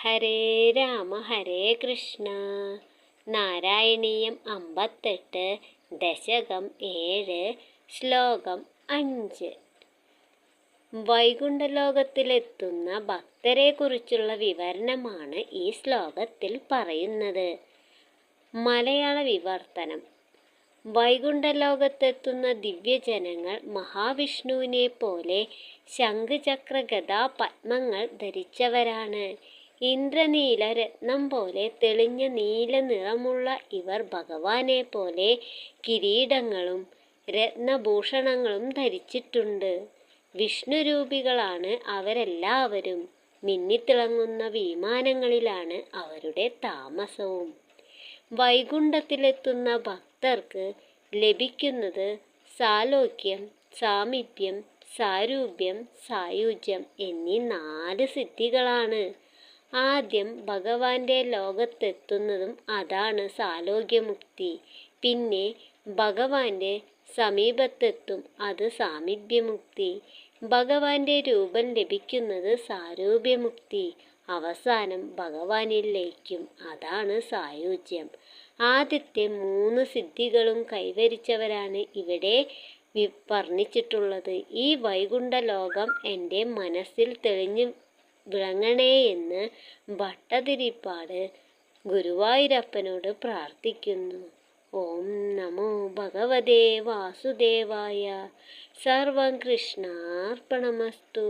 ഹരേ രാമ ഹരേ കൃഷ്ണ. നാരായണീയം അമ്പത്തെട്ട് ദശകം ഏഴ് ശ്ലോകം അഞ്ച്. വൈകുണ്ഠലോകത്തിലെത്തുന്ന ഭക്തരെക്കുറിച്ചുള്ള വിവരണമാണ് ഈ ശ്ലോകത്തിൽ പറയുന്നത്. മലയാള വിവർത്തനം. വൈകുണ്ഠലോകത്തെത്തുന്ന ദിവ്യജനങ്ങൾ മഹാവിഷ്ണുവിനെ പോലെ ശംഖുചക്ര ഗദാ പത്മങ്ങൾ ധരിച്ചവരാണ്. ഇന്ദ്രനീല രത്നം പോലെ തെളിഞ്ഞ നീല നിറമുള്ള ഇവർ ഭഗവാനെ പോലെ കിരീടങ്ങളും രത്നഭൂഷണങ്ങളും ധരിച്ചിട്ടുണ്ട്. വിഷ്ണുരൂപികളാണ് അവരെല്ലാവരും. മിന്നിത്തിളങ്ങുന്ന വിമാനങ്ങളിലാണ് അവരുടെ താമസവും. വൈകുണ്ഠത്തിലെത്തുന്ന ഭക്തർക്ക് ലഭിക്കുന്നത് സാലോക്യം സാമീപ്യം സാരൂപ്യം സായുജ്യം എന്നീ നാല് സിദ്ധികളാണ്. ആദ്യം ഭഗവാന്റെ ലോകത്തെത്തുന്നതും അതാണ് സാലോക്യമുക്തി. പിന്നെ ഭഗവാന്റെ സമീപത്തെത്തും അത് സാമീപ്യമുക്തി. ഭഗവാന്റെ രൂപം ലഭിക്കുന്നത് സാരൂപ്യമുക്തി. അവസാനം ഭഗവാനിൽ ലയിക്കും. അതാണ് സായുജ്യം. ആദ്യത്തെ മൂന്ന് സിദ്ധികളും കൈവരിച്ചവരാണ് ഇവിടെ വർണിച്ചിട്ടുള്ളത്. ഈ വൈകുണ്ഠ ലോകം എന്റെ മനസ്സിൽ തെളിഞ്ഞു വിളങ്ങണേയെന്ന് ഭട്ടതിരിപ്പാട് ഗുരുവായൂരപ്പനോട് പ്രാർത്ഥിക്കുന്നു. ഓം നമോ ഭഗവതേ വാസുദേവായ. സർവം കൃഷ്ണാർപ്പണമസ്തു.